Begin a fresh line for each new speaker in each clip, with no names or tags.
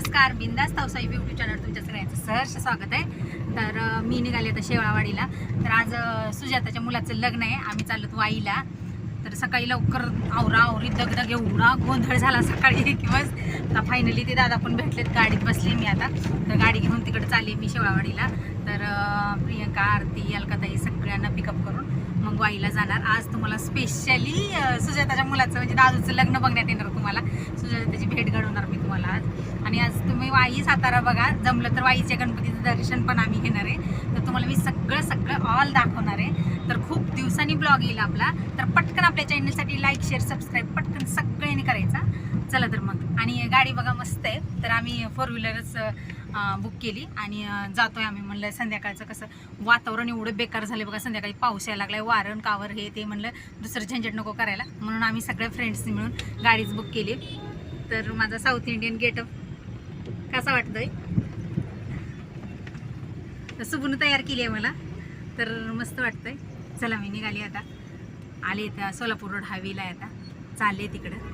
नमस्कार बिंदास तावसाई beauty channel तुमच्या सगळ्यांचं सहर्ष स्वागत आहे. तर मी निघाले आता शेवाळवाडीला. तर आज सुजाताच्या मुलाचं लग्न आहे. आम्ही चाललो वाईला. तर सकाळी लवकर आवरा आवरी दगदग एवढा गोंधळ झाला सकाळी किंवा आता फायनली ते दादा पण भेटलेत. गाडीत बसले मी आता. तर गाडी घेऊन तिकडे चालली मी शेवाळवाडीला. तर प्रियंका आरती अलकाताई सगळ्यांना पिकअप करून मग वाईला जाणार. आज तुम्हाला स्पेशली सुजाताच्या मुलाचं म्हणजे दादूचं लग्न बघण्यात येणार तुम्हाला. सुजाताची भेट घडवणार मी तुम्हाला आज. आणि आज तुम्ही वाई सातारा बघा. जमलं तर वाईच्या गणपतीचं दर्शन पण आम्ही घेणार आहे. तर तुम्हाला मी सगळं सगळं ऑल दाखवणार आहे. तर खूप दिवसांनी ब्लॉग येईल आपला. तर पटकन आपल्या चॅनलसाठी लाईक शेअर सबस्क्राईब पटकन सगळ्यांनी करायचा. चला तर मग. आणि गाडी बघा मस्त आहे. तर आम्ही फोर व्हीलरच बुक केली आणि जातोय आम्ही म्हणलं संध्याकाळचं कसं वातावरण एवढं बेकार झालं बघा संध्याकाळी पाऊस यायला लागलाय वारण कावर हे ते म्हणलं दुसरं झंझट नको करायला. म्हणून आम्ही सगळ्या फ्रेंड्सनी मिळून गाडीच बुक केली. तर माझा साऊथ इंडियन गेटअप कसा वाटतोय? तर सुबून तयार केली आहे मला. तर मस्त वाटतंय. चला मी निघाली आता. आले त्या सोलापूर रोड हायवेला आहे आता. चालले तिकडं.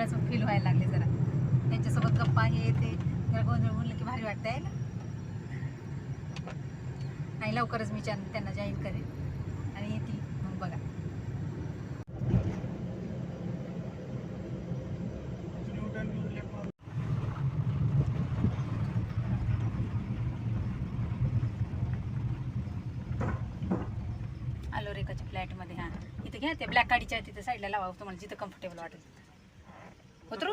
वेगळाच फील व्हायला लागले जरा. त्यांच्यासोबत गप्पा हे ते. जरा गोंधळ म्हणलं की भारी वाटतं आहे ना? आणि लवकरच मी त्यांना जॉईन करेन. आणि येतील. मग बघा. आलो रेखाच्या फ्लॅटमध्ये हां. इथं घ्या ते ब्लॅक काडीच्या तिथं साईडला लावा तुम्हाला जिथं कम्फर्टेबल वाटेल. उतरू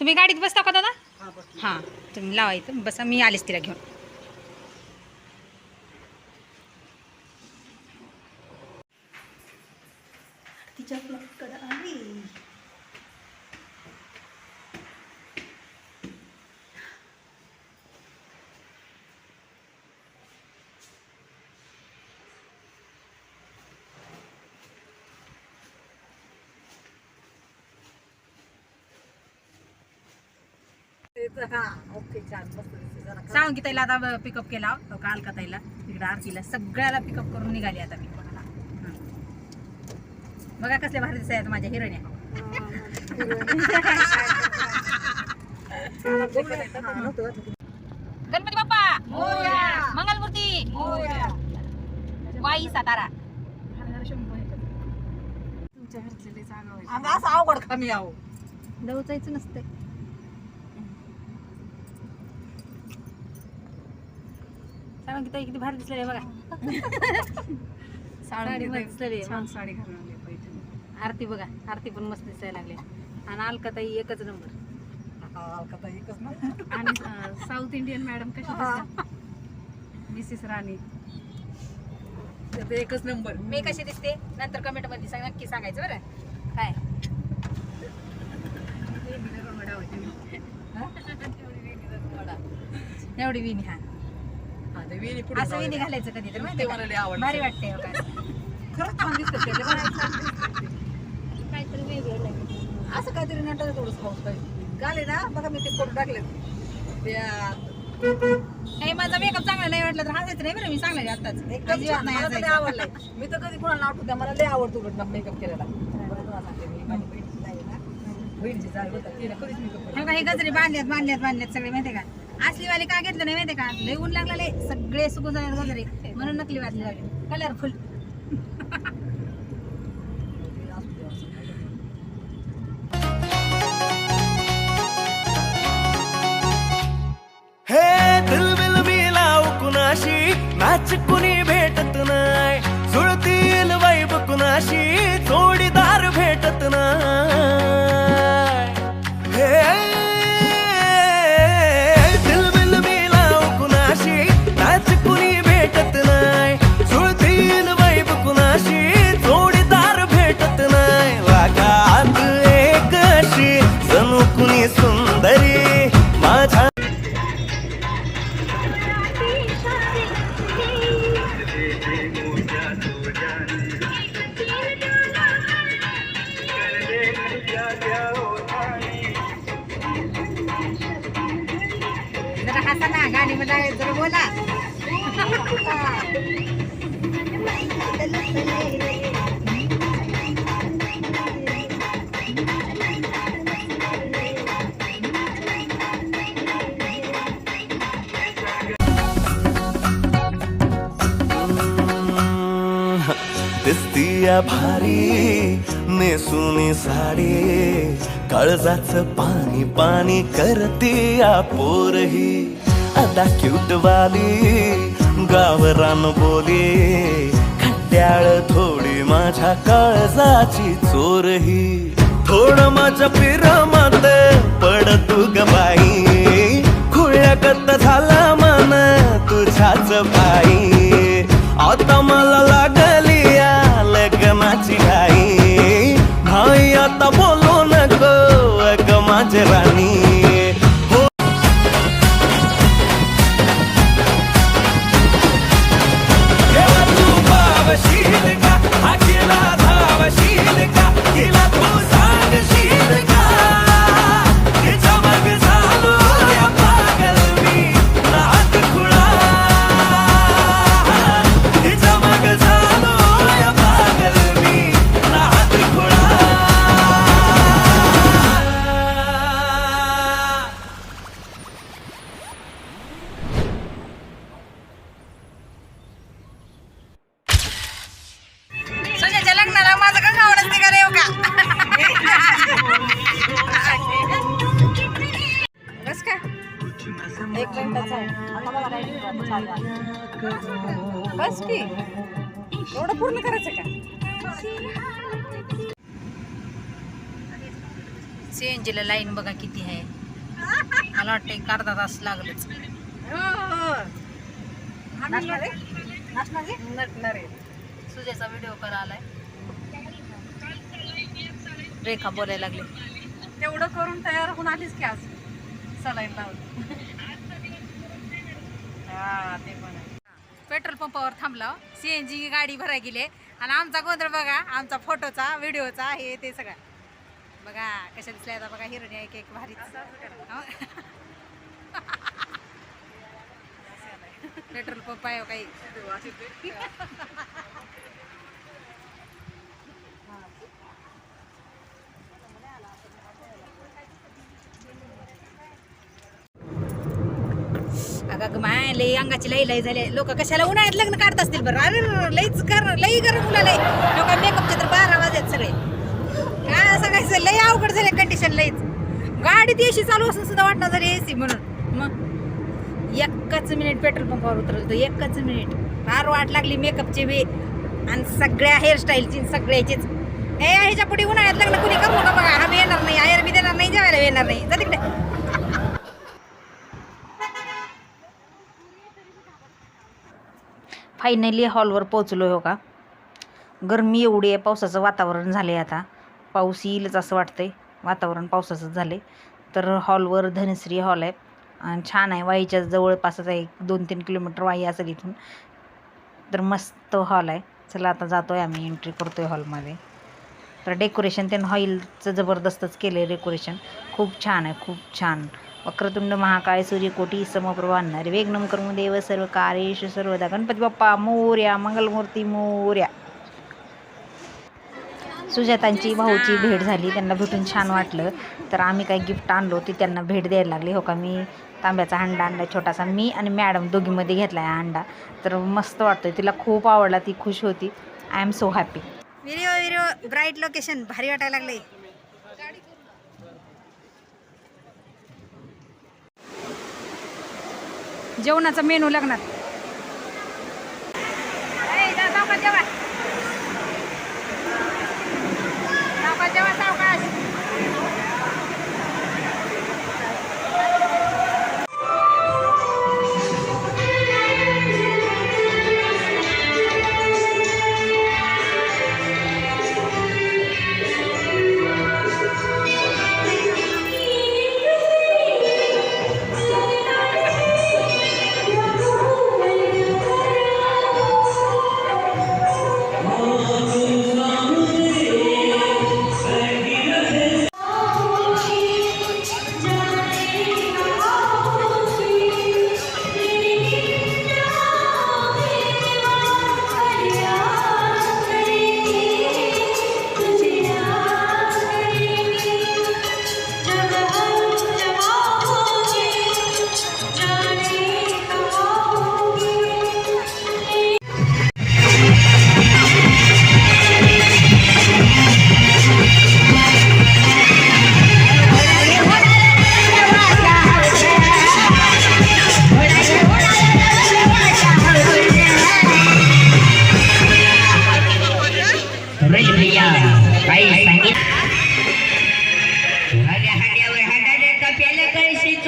तुम्ही गाडीत बसता का दादा? हां तुम्ही लावा इथं बसा मी आलेच तिला घेऊन. सांग की ताईला आता पिकअप केला. हो काल का ताईला? तिकडे आरतीला. सगळ्याला पिकअप करून निघाली आता मी हां. बघा कसल्या भारी दिसत आहेत माझ्या हिरण्या गणपती बाप्पा! मंगलमूर्ती! वाई सातारा.
असं अवघड कमी आहो.
दवचायचं नसतंय. सांग की ताई किती भारी दिसले बघा. साडी मस्त दिसलेली आहे.
छान साडी घालून आली
आरती बघा आरती पण मस्त दिसायला लागले. आणि अलकाताई एकच नंबर
अलकाता एकच ना.
आणि साऊथ इंडियन मॅडम कशी
मिसेस राणी एकच नंबर
मी कशी दिसते? नंतर कमेंटमध्ये सांग नक्की सांगायचं बरं. काय? एवढी विणी हा. असं विणी घालायचं कधी तर माहिती
आवडतं.
भारी वाटते हो
खरंच छान दिसतं त्याचे
काहीतरी वेगळं लागेल
असं काहीतरी नटायचं थोडंच पाऊस पाहिजे. गाले ना बघा मी ते करून टाकले. त्या
हे माझा मेकअप चांगला नाही वाटलं तर हसायचं नाही बरं मी सांगणार आताच
एकदम
अजिबात
छान.
नाही
मला तर लय
हसायचं.
आवडलाय. मी तर कधी कोणाला आठवत नाही. मला लय आवडतो मेकअप केलेला. बरं तुम्हाला सांगते मी माझी बहिणीची ना होता तिने कधीच मेकअप
हे बघा, हे गजरे बांधल्यात बांधल्यात बांधल्यात सगळे माहितीये का? असलीवाले का घेतलं नाही माहिती का? लय ऊन लागला लागलेले सगळे सुकून जाणार गजरे म्हणून नकली वाजली लागले कलरफुल हे दिल बिल मिला कुणाशी? नाच ना गाणी मध्ये जरा बोला.
दिसतीया भारी नेसुनी साडी काळजाच पाणी पाणी करतीया पोरही. आता क्यूट वाली गावरान बोली खट्याळ थोडी माझ्या काळजाची चोरही थोडं माझ्या पिरमत पड तू गबाई बाई खुळ्यागत झाला मन तुझ्याच बाई आता मला लागली या लग्नाची घाई. भाई आता बोलू नको अग माझी राणी.
बस की.
एवढं पूर्ण करायचं का?
सीएनजी ला लाईन बघा किती आहे. मला वाटतं एक अर्धा तास लागलच.
आहे? नटणार आहे.
सुजाचा व्हिडिओ करा आलाय. रेखा बोलायला लागली.
तेवढं करून तयार होऊन आलीच की आज. सलाईन लावून. हा
पेट्रोल पंपावर थांबला. सीएनजी गाडी भराय गेली. आणि आमचा गोंधळ बघा आमचा फोटोचा व्हिडिओचा हे ते सगळं. बघा कशा दिसल्या आता बघा हिरोनी एक एक भारी. पेट्रोल पंप आहे हो काही. अगं माय लई अंगाची लई लई झाली. लोक कशाला उन्हाळ्यात लग्न काढत असतील बरं? अरे लईच कर लई गरम मुला लई. लोक मेकअपचे तर बारा वाजत सगळे. काय सांगायचं लई अवघड झाले कंडिशन लईच. गाडीत एसी चालू असून सुद्धा वाटणार झाली एसी म्हणून. मग एकच मिनिट पेट्रोल पंपावर उतरलं एकच मिनिट फार वाट लागली मेकअपची बी. आणि सगळ्या हेअरस्टाईलची सगळ्याचीच. ए ह्याच्या पुढे उन्हाळ्यात लग्न कुणी करू नका बघा. आम्ही येणार नाही. आयर मी देणार नाही जेवायला येणार नाही. जा तिकडे. फायनली हॉलवर पोचलो हो का. गरमी एवढी आहे पावसाचं वातावरण झाले आता. पाऊस येईलच असं वाटतंय वातावरण पावसाचंच झाले तर हॉलवर धनश्री हॉल आहे आणि छान आहे वाईच्या जवळपासच आहे एक दोन तीन किलोमीटर वाई असेल इथून तर मस्त हॉल आहे. चला आता जातो आहे आम्ही एंट्री करतो आहे हॉलमध्ये तर डेकोरेशन त्यानं हॉलचं जबरदस्तच केलं आहे डेकोरेशन खूप छान आहे खूप छान. वक्रतुंड महाकाय सूर्यकोटी समप्रभा आणणारे वेगनम कर्मदेव सर्व कार्येश सर्वदा. गणपती बाप्पा मोर्या मंगलमूर्ती मोर्या. सुजातांची भाऊची भेट झाली त्यांना भेटून छान वाटलं. तर आम्ही काही गिफ्ट आणलो ती त्यांना भेट द्यायला लागली. हो का मी तांब्याचा अंडा आणला छोटासा मी आणि मॅडम दोघीमध्ये घेतला आहे अंडा तर मस्त वाटतोय तिला खूप आवडला ती खुश होती. I am so happy video video bright location भारी वाटायला लागले जेवणाचा मेनू लागणार.
जेवा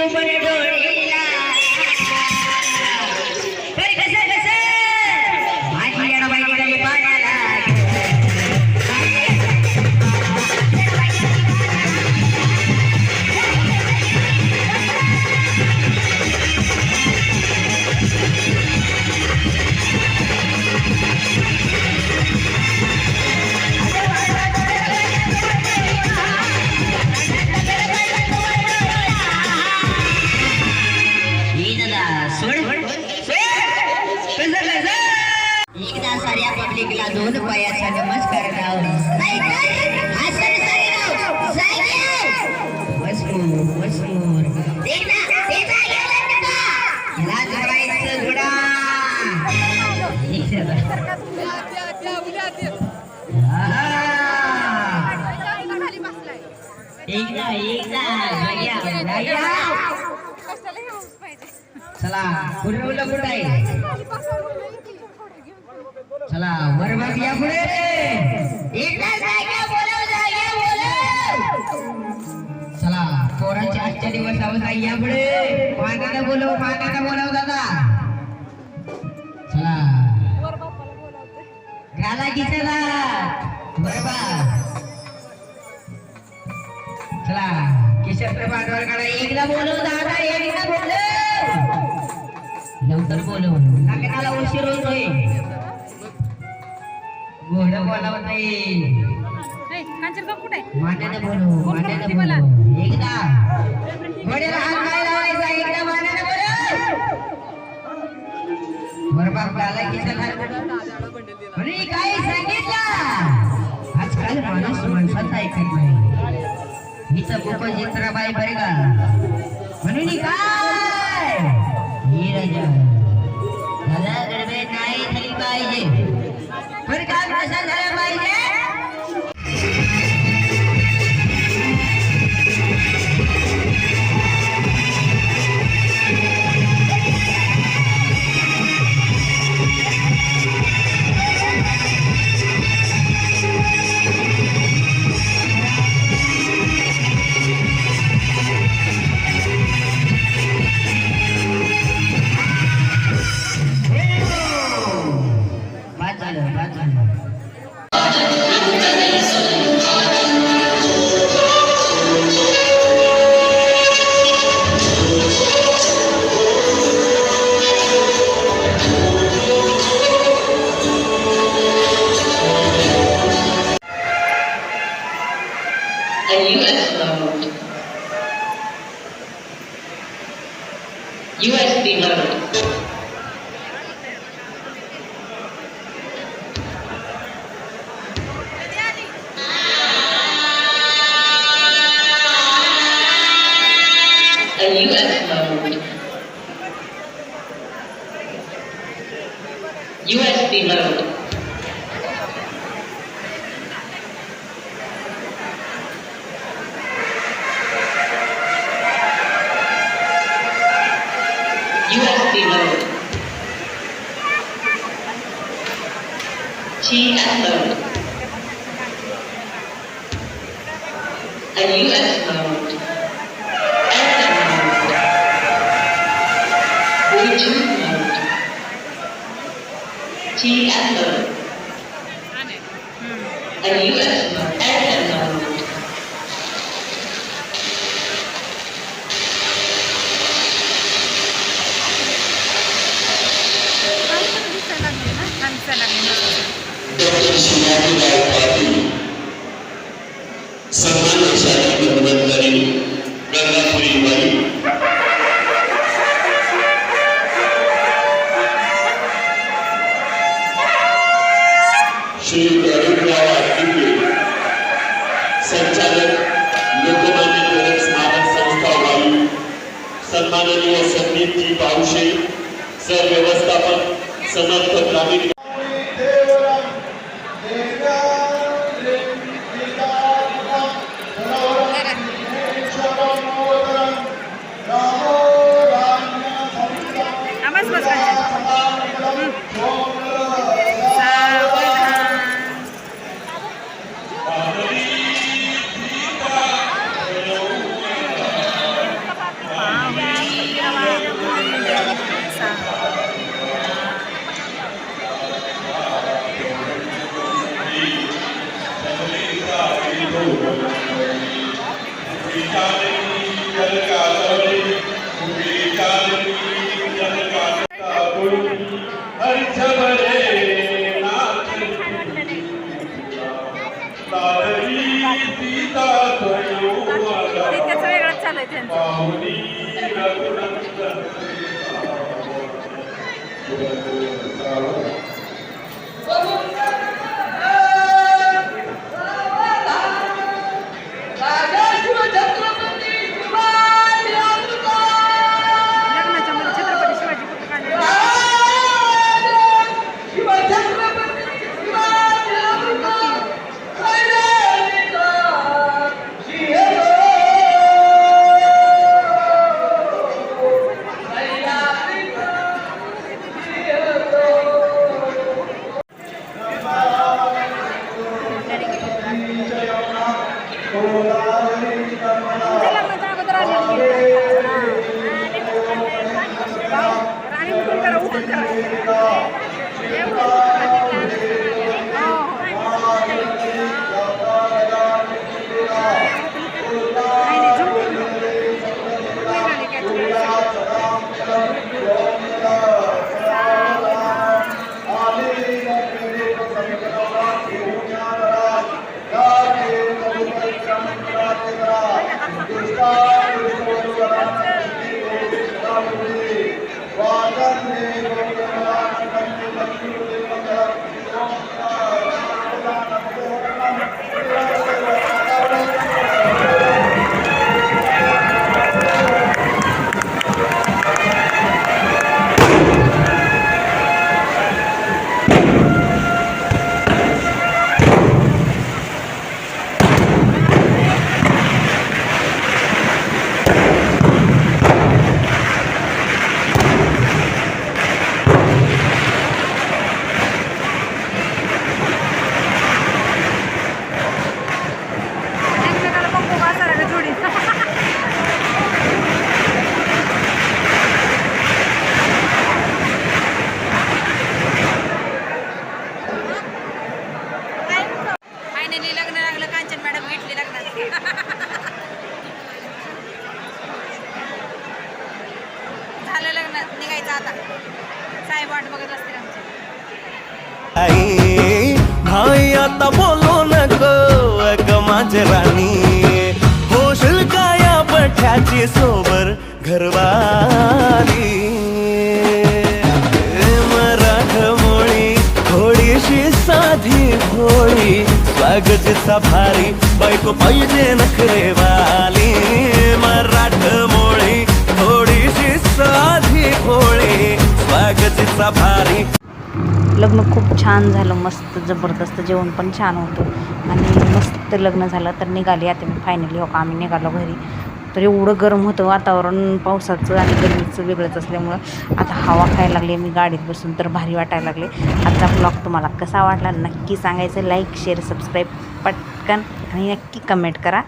উপরে कुठलं कुठं आहे? चला वर बघ या पुढे. चला पोरांचे आजच्या दिवस आहोत आई या पुढे. पाण्याला बोलव पाण्याला बोलव दादा. चला. घाला की चला बरोबर चला किशोर प्रभात एकदा बोलव दादा एकदा बोलव. लवकर बोलव नाकाला उशीर होतोय. गोड बोलावं नाही
ए, कांचन बाप कुठे आहे?
मान्याने बोलव मान्याने बोलव. एकदा. घोड्याला हात नाही लावायचा एकदा मान्याने बोलव. बरबाप झाला की चला. म्हणे काय सांगितलं? आजकाल माणूस माणसाचं ऐकत नाही हिचं बुक चित्राबाई बरे का? म्हणून काय? पाहिजे. पण काम कसा झाला?
USD மரபு and you as सन्माननीय संदीपजी पावशे सर व्यवस्थापक समर्थ ग्रामीण
ఇటువంటి పత్రాలు राणी
स्वागतीचा भारी बायको पाहिजे नखरेवाली मराठमोळी थोडीशी साधी भोळी स्वागतीचा भारी.
लग्न खूप छान झालं मस्त जबरदस्त जेवण पण छान होतं. आणि मस्त लग्न झालं तर निघाली आता मी फायनली हो का आम्ही निघालो घरी. तर एवढं गरम होतं वातावरण पावसाचं आणि गरमीचं वेगळंच असल्यामुळं आता हवा खायला लागली मी गाडीत बसून तर भारी वाटायला लागले. आजचा ब्लॉग तुम्हाला कसा वाटला नक्की सांगायचं. लाईक शेअर सबस्क्राईब पटकन आणि नक्की कमेंट करा.